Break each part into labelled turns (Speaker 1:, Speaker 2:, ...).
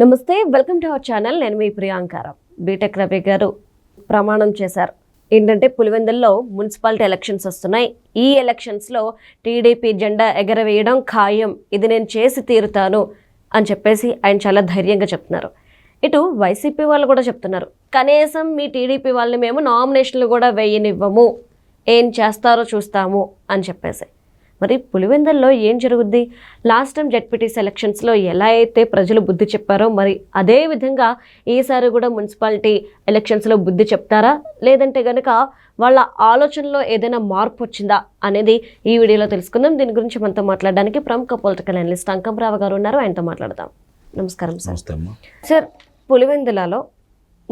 Speaker 1: నమస్తే welcome to our channel. నేను మీ ప్రియాంకారం BTech Ravi గారు ప్రమాణం చేశారు. ఏంటంటే పులివెందుల్లో మున్సిపాలిటీ ఎలక్షన్స్ వస్తున్నాయి. ఈ ఎలక్షన్స్లో టీడీపీ జెండా ఎగరవేయడం ఖాయం. ఇది నేను చేసి తీరుతాను అని చెప్పేసి ఆయన చాలా ధైర్యంగా చెప్తున్నారు. ఇటు వైసీపీ వాళ్ళు కూడా చెప్తున్నారు. కనీసం మీ టీడీపీ వాళ్ళని మేము నామినేషన్లు కూడా వేయనివ్వము. ఏం చేస్తారో చూస్తాము అని చెప్పేసి. మరి పులివెందల్లో ఏం జరుగుద్ది? లాస్ట్ టైం జెడ్పీటీ సెలక్షన్స్లో ఎలా అయితే ప్రజలు బుద్ధి చెప్పారో మరి అదే విధంగా ఈసారి కూడా మున్సిపాలిటీ ఎలక్షన్స్లో బుద్ధి చెప్తారా? లేదంటే కనుక వాళ్ళ ఆలోచనలో ఏదైనా మార్పు వచ్చిందా అనేది ఈ వీడియోలో తెలుసుకుందాం. దీని గురించి మనతో మాట్లాడడానికి ప్రముఖ పొలిటికల్ అనలిస్ట్ అంకంరావు గారు ఉన్నారు. ఆయనతో మాట్లాడదాం. నమస్కారం సార్. సార్ పులివెందులలో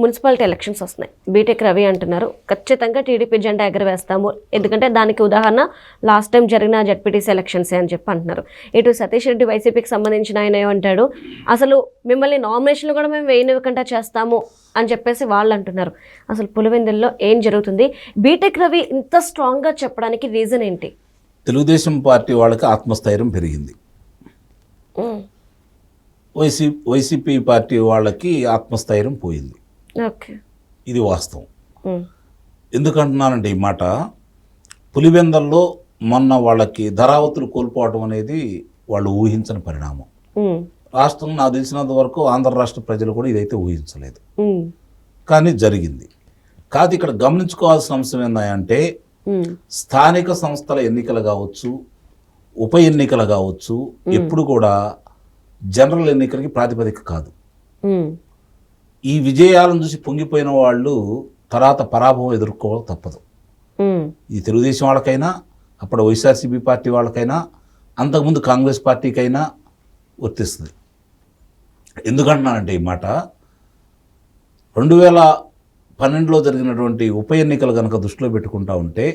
Speaker 1: మున్సిపాలిటీ ఎలక్షన్స్ వస్తున్నాయి. బీటెక్ రవి అంటున్నారు ఖచ్చితంగా టీడీపీ జెండా ఎగరవేస్తాము. ఎందుకంటే దానికి ఉదాహరణ లాస్ట్ టైం జరిగిన జడ్పీటీసీ ఎలక్షన్స్ అని చెప్పి అంటున్నారు. ఇటు సతీష్ రెడ్డి వైసీపీకి సంబంధించిన ఆయన ఏమంటాడు అసలు మిమ్మల్ని నామినేషన్లు కూడా మేము వేయనివ్వకుండా చేస్తాము అని చెప్పేసి వాళ్ళు అంటున్నారు. అసలు పులివెందుల్లో ఏం జరుగుతుంది? బీటెక్ రవి ఇంత స్ట్రాంగ్గా చెప్పడానికి రీజన్ ఏంటి?
Speaker 2: తెలుగుదేశం పార్టీ వాళ్ళకి ఆత్మస్థైర్యం పెరిగింది. వైసీ వైసీపీ పార్టీ వాళ్ళకి ఆత్మస్థైర్యం పోయింది. ఇది వాస్తవం. ఎందుకంటున్నానంటే ఈ మాట పులివెందల్లో మొన్న వాళ్ళకి ధరావతులు కోల్పోవడం అనేది వాళ్ళు ఊహించని పరిణామం. రాష్ట్రం నాకు తెలిసినంత వరకు ఆంధ్ర రాష్ట్ర ప్రజలు కూడా ఇదైతే ఊహించలేదు. కానీ జరిగింది. కాదు ఇక్కడ గమనించుకోవాల్సిన అంశం ఏంటంటే స్థానిక సంస్థల ఎన్నికలు కావచ్చు ఉప ఎన్నికలు కావచ్చు ఎప్పుడు కూడా జనరల్ ఎన్నికలకి ప్రాతిపదిక కాదు. ఈ విజయాలను చూసి పొంగిపోయిన వాళ్ళు తర్వాత పరాభవం ఎదుర్కోవడం తప్పదు. ఈ తెలుగుదేశం వాళ్ళకైనా అప్పుడు వైఎస్ఆర్సీపీ పార్టీ వాళ్ళకైనా అంతకుముందు కాంగ్రెస్ పార్టీకైనా వర్తిస్తుంది. ఎందుకంటున్నానంటే ఈ మాట రెండు వేల పన్నెండులో జరిగినటువంటి ఉప ఎన్నికలు కనుక దృష్టిలో పెట్టుకుంటా ఉంటే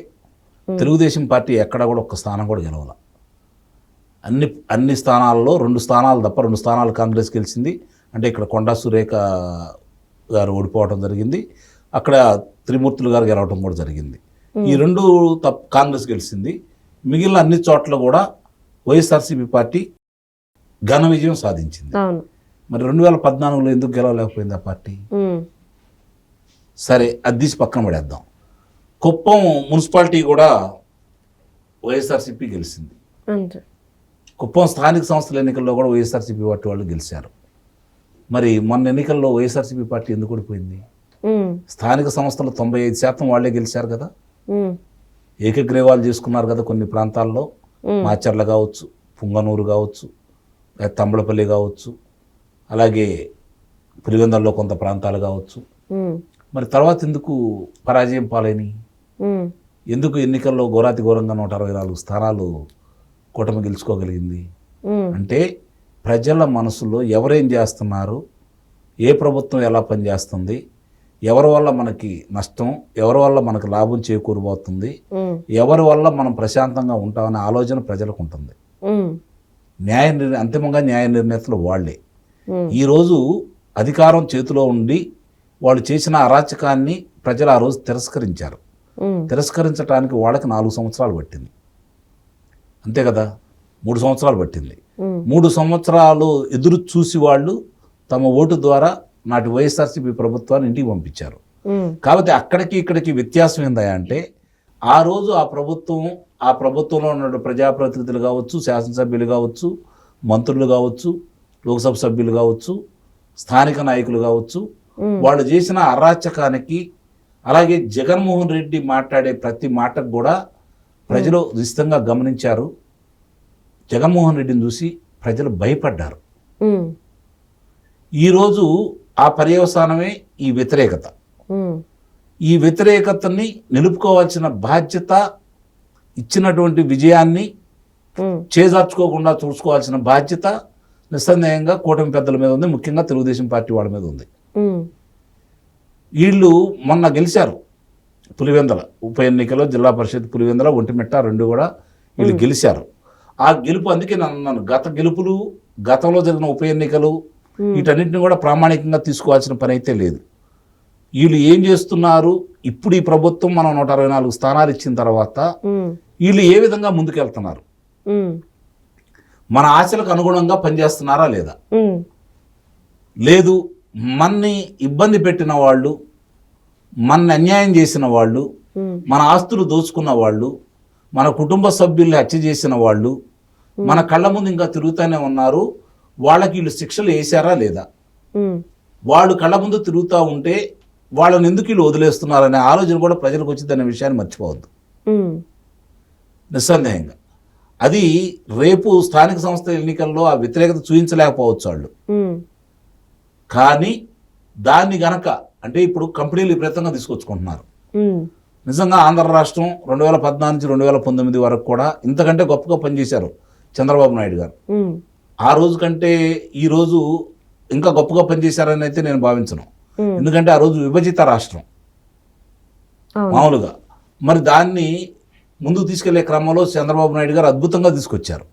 Speaker 2: తెలుగుదేశం పార్టీ ఎక్కడ కూడా ఒక్క స్థానం కూడా గెలవాల. అన్ని అన్ని స్థానాల్లో రెండు స్థానాలు తప్ప రెండు స్థానాలు కాంగ్రెస్ గెలిచింది. అంటే ఇక్కడ కొండా సురేఖ గారు ఓడిపోవడం జరిగింది. అక్కడ త్రిమూర్తులు గారు గెలవడం కూడా జరిగింది. ఈ రెండు తప్ప కాంగ్రెస్ గెలిచింది. మిగిలిన అన్ని చోట్ల కూడా వైఎస్ఆర్సీపీ పార్టీ ఘన విజయం సాధించింది. మరి రెండు వేల పద్నాలుగులో ఎందుకు గెలవలేకపోయింది ఆ పార్టీ? సరే అది తీసి పక్కన పడేద్దాం. కుప్పం మున్సిపాలిటీ కూడా వైఎస్ఆర్సీపీ గెలిచింది. కుప్పం స్థానిక సంస్థల ఎన్నికల్లో కూడా వైఎస్ఆర్సీపీ పార్టీ వాళ్ళు గెలిచారు. మరి మొన్న ఎన్నికల్లో వైఎస్ఆర్సీపీ పార్టీ ఎందుకు ఓడిపోయింది? స్థానిక సంస్థలు తొంభై ఐదు శాతం వాళ్ళే గెలిచారు కదా. ఏకగ్రీవాలు చేసుకున్నారు కదా కొన్ని ప్రాంతాల్లో. మాచర్ల కావచ్చు పుంగనూరు కావచ్చు తంబళపల్లి కావచ్చు అలాగే పులివెందల్లో కొంత ప్రాంతాలు కావచ్చు. మరి తర్వాత ఎందుకు పరాజయం పాలైనవి
Speaker 1: ఉమ్,
Speaker 2: ఎందుకు ఎన్నికల్లో ఘోరాతి ఘోరంగా నూట అరవై నాలుగు స్థానాలు కూటమి గెలుచుకోగలిగింది? అంటే ప్రజల మనసులో ఎవరేం చేస్తున్నారు? ఏ ప్రభుత్వం ఎలా పనిచేస్తుంది? ఎవరి వల్ల మనకి నష్టం? ఎవరి వల్ల మనకు లాభం చేకూరబోతుంది? ఎవరి వల్ల మనం ప్రశాంతంగా ఉంటామనే ఆలోచన ప్రజలకు ఉంటుంది. న్యాయ నిర్ణయ అంతిమంగా న్యాయ నిర్ణేతలు వాళ్ళే.
Speaker 1: ఉమ్,
Speaker 2: ఈరోజు అధికారం చేతిలో ఉండి వాళ్ళు చేసిన అరాచకాన్ని ప్రజలు ఆ రోజు తిరస్కరించారు. తిరస్కరించడానికి వాళ్ళకి నాలుగు సంవత్సరాలు పట్టింది. అంతే కదా? మూడు సంవత్సరాలు పట్టింది. మూడు సంవత్సరాలు ఎదురు చూసి వాళ్ళు తమ ఓటు ద్వారా నాటి వైఎస్ఆర్సీపీ ప్రభుత్వాన్ని ఇంటికి పంపించారు. కాబట్టి అక్కడికి ఇక్కడికి వ్యత్యాసం ఏందా అంటే ఆ రోజు ఆ ప్రభుత్వం ఆ ప్రభుత్వంలో ఉన్న ప్రజాప్రతినిధులు కావచ్చు శాసనసభ్యులు కావచ్చు మంత్రులు కావచ్చు లోక్సభ సభ్యులు కావచ్చు స్థానిక నాయకులు కావచ్చు వాళ్ళు చేసిన అరాచకానికి అలాగే జగన్మోహన్ రెడ్డి మాట్లాడే ప్రతి మాటకు కూడా ప్రజలు నిశ్చితంగా గమనించారు. జగన్మోహన్ రెడ్డిని చూసి ప్రజలు భయపడ్డారు. ఈరోజు ఆ పర్యవసానమే ఈ వ్యతిరేకత. ఈ వ్యతిరేకతని నిలుపుకోవాల్సిన బాధ్యత ఇచ్చినటువంటి విజయాన్ని చేజార్చుకోకుండా చూసుకోవాల్సిన బాధ్యత నిస్సందేహంగా కూటమి పెద్దల మీద ఉంది. ముఖ్యంగా తెలుగుదేశం పార్టీ వాళ్ళ మీద ఉంది. వీళ్ళు మొన్న గెలిచారు. పులివెందల ఉప ఎన్నికలో జిల్లా పరిషత్ పులివెందల ఒంటిమిట్ట రెండు కూడా వీళ్ళు గెలిచారు. ఆ గెలుపు అందుకే నన్ను నన్ను గత గెలుపులు గతంలో జరిగిన ఉప ఎన్నికలు వీటన్నిటిని కూడా ప్రామాణికంగా తీసుకోవాల్సిన పని అయితే లేదు. వీళ్ళు ఏం చేస్తున్నారు? ఇప్పుడు ఈ ప్రభుత్వం మనం నూట అరవై నాలుగు స్థానాలు ఇచ్చిన తర్వాత వీళ్ళు ఏ విధంగా ముందుకెళ్తున్నారు? మన ఆశలకు అనుగుణంగా పనిచేస్తున్నారా లేదా? లేదు మన్ని ఇబ్బంది పెట్టిన వాళ్ళు మన అన్యాయం చేసిన వాళ్ళు మన ఆస్తులు దోచుకున్న వాళ్ళు మన కుటుంబ సభ్యుల్ని హత్య చేసిన వాళ్ళు మన కళ్ళ ముందు ఇంకా తిరుగుతూనే ఉన్నారు. వాళ్ళకి వీళ్ళు శిక్షలు వేశారా లేదా? వాళ్ళు కళ్ళ ముందు తిరుగుతూ ఉంటే వాళ్ళని ఎందుకు వీళ్ళు వదిలేస్తున్నారనే ఆలోచన కూడా ప్రజలకు వచ్చిందనే విషయాన్ని మర్చిపోవద్దు. నిస్సందేహంగా. అది రేపు స్థానిక సంస్థల ఎన్నికల్లో ఆ వ్యతిరేకత చూపించలేకపోవచ్చు వాళ్ళు. కానీ దాన్ని గనక అంటే ఇప్పుడు కంపెనీలు విపరీతంగా తీసుకొచ్చుకుంటున్నారు. నిజంగా ఆంధ్ర రాష్ట్రం రెండు వేల పద్నాలుగు నుంచి రెండు వేల పంతొమ్మిది వరకు కూడా ఇంతకంటే గొప్పగా పనిచేశారు. చంద్రబాబు నాయుడు గారు. ఆ రోజు కంటే ఈ రోజు ఇంకా గొప్పగా పనిచేశారని అయితే నేను భావించను. ఎందుకంటే ఆ రోజు విభజిత రాష్ట్రం. మామూలుగా. మరి దాన్ని ముందుకు తీసుకెళ్ళే క్రమంలో చంద్రబాబు నాయుడు గారు అద్భుతంగా తీసుకొచ్చారు.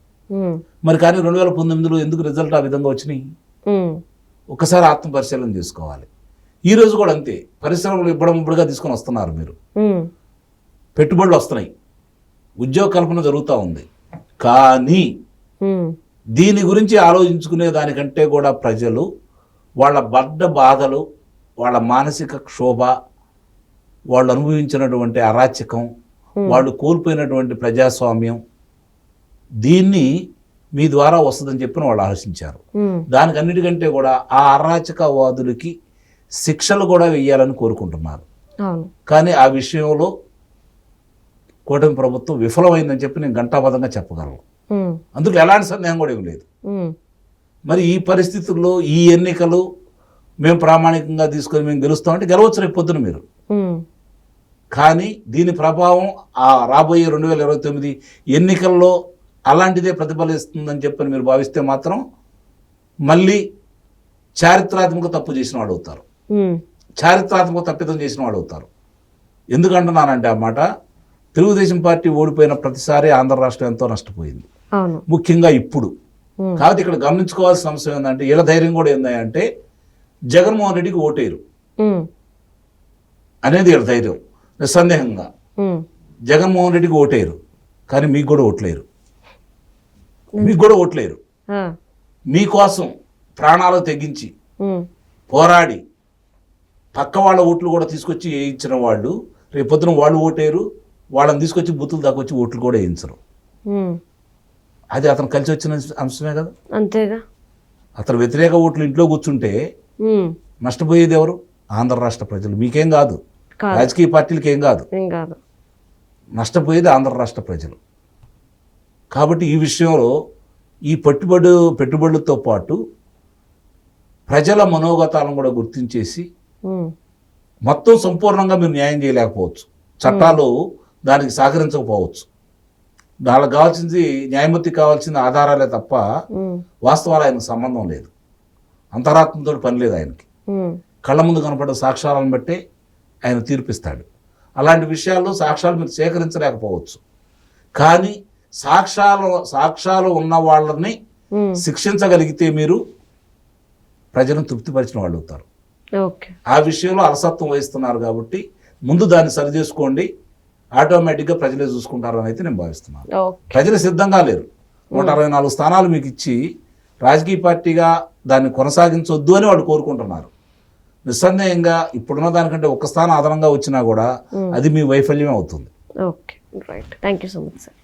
Speaker 2: మరి కానీ రెండు వేల పంతొమ్మిదిలో ఎందుకు రిజల్ట్ ఆ విధంగా వచ్చినాయి? ఒకసారి ఆత్మ పరిశీలన చేసుకోవాలి. ఈ రోజు కూడా అంతే. పరిశ్రమలు ఇవ్వడం ఇప్పుడుగా తీసుకొని వస్తున్నారు మీరు. పెట్టుబడులు వస్తున్నాయి. ఉద్యోగ కల్పన జరుగుతూ ఉంది. కానీ దీని గురించి ఆలోచించుకునే దానికంటే కూడా ప్రజలు వాళ్ళ బడ్డ బాధలు వాళ్ళ మానసిక క్షోభ వాళ్ళు అనుభవించినటువంటి అరాచకం వాళ్ళు కోల్పోయినటువంటి ప్రజాస్వామ్యం దీన్ని మీ ద్వారా వస్తుందని చెప్పిన వాళ్ళు ఆలోచించారు. దానికి అన్నిటికంటే కూడా ఆ అరాచకవాదులకి శిక్షలు కూడా వెయ్యాలని కోరుకుంటున్నారు. కానీ ఆ విషయంలో కూటమి ప్రభుత్వం విఫలమైందని చెప్పి నేను ఘంటాపదంగా చెప్పగలను. అందులో ఎలాంటి సందేహం కూడా ఏం లేదు. మరి ఈ పరిస్థితుల్లో ఈ ఎన్నికలు మేము ప్రామాణికంగా తీసుకొని మేము గెలుస్తామంటే గెలవచ్చు రేపు పొద్దున మీరు. కానీ దీని ప్రభావం ఆ రాబోయే రెండు వేల ఇరవై తొమ్మిది ఎన్నికల్లో అలాంటిదే ప్రతిఫలిస్తుందని చెప్పని మీరు భావిస్తే మాత్రం మళ్ళీ చారిత్రాత్మక తప్పు చేసిన వాడు అవుతారు. చారిత్రాత్మక తప్పిదం చేసిన వాడు అవుతారు. ఎందుకంటున్నానంటే ఆ మాట? తెలుగుదేశం పార్టీ ఓడిపోయిన ప్రతిసారి ఆంధ్ర రాష్ట్రం ఎంతో నష్టపోయింది. ముఖ్యంగా ఇప్పుడు. కాబట్టి ఇక్కడ గమనించుకోవాల్సిన అంశం ఏంటంటే వీళ్ళ ధైర్యం కూడా ఏంటంటే జగన్మోహన్ రెడ్డికి ఓటేరు అనేది వీళ్ళ ధైర్యం. నిస్సందేహంగా. జగన్మోహన్ రెడ్డికి ఓటేరు కానీ మీకు కూడా ఓట్లేరు మీకు కూడా ఓట్లేరు మీకోసం ప్రాణాలు తెగించి పోరాడి పక్క వాళ్ళ ఓట్లు కూడా తీసుకొచ్చి వేయించిన వాళ్ళు రేపు పొద్దున వాళ్ళు ఓటేరు వాళ్ళని తీసుకొచ్చి బూతులు దాకా వచ్చి ఓట్లు కూడా వేయించరు. అది అతను కలిసి వచ్చిన అంశమే కదా.
Speaker 1: అంతేగా.
Speaker 2: అతను వ్యతిరేక ఓట్లు ఇంట్లో కూర్చుంటే నష్టపోయేది ఎవరు? ఆంధ్ర రాష్ట్ర ప్రజలు. మీకేం కాదు. రాజకీయ పార్టీలకి ఏం కాదు. నష్టపోయేది ఆంధ్ర రాష్ట్ర ప్రజలు. కాబట్టి ఈ విషయంలో ఈ పెట్టుబడి పెట్టుబడులతో పాటు ప్రజల మనోగతాలను కూడా గుర్తించేసి మొత్తం సంపూర్ణంగా మీరు న్యాయం చేయలేకపోవచ్చు. చట్టాలు దానికి సహకరించకపోవచ్చు. వాళ్ళకి కావాల్సింది న్యాయమూర్తికి కావాల్సిన ఆధారాలే తప్ప వాస్తవాలు ఆయనకు సంబంధం లేదు. అంతరాత్మతో పని లేదు ఆయనకి. కళ్ళ ముందు కనపడే సాక్ష్యాలను బట్టే ఆయన తీర్పిస్తాడు. అలాంటి విషయాల్లో సాక్ష్యాలు మీరు సేకరించలేకపోవచ్చు. కానీ సాక్ష్యాలు సాక్ష్యాలు ఉన్న వాళ్ళని శిక్షించగలిగితే మీరు ప్రజలను తృప్తిపరిచిన వాళ్ళు అవుతారు.
Speaker 1: ఓకే.
Speaker 2: ఆ విషయంలో అలసత్వం వహిస్తున్నారు కాబట్టి ముందు దాన్ని సరి చేసుకోండి ఆటోమేటిక్గా ప్రజలే చూసుకుంటారని అయితే నేను భావిస్తున్నాను. ప్రజలు సిద్ధంగా లేరు. నూట అరవై నాలుగు స్థానాలు మీకు ఇచ్చి రాజకీయ పార్టీగా దాన్ని కొనసాగించొద్దు అని వాళ్ళు కోరుకుంటున్నారు. నిస్సందేహంగా ఇప్పుడున్న దానికంటే ఒక్క స్థానం అదనంగా వచ్చినా కూడా అది మీ వైఫల్యమే అవుతుంది.
Speaker 1: Okay. Right. Thank you so much sir.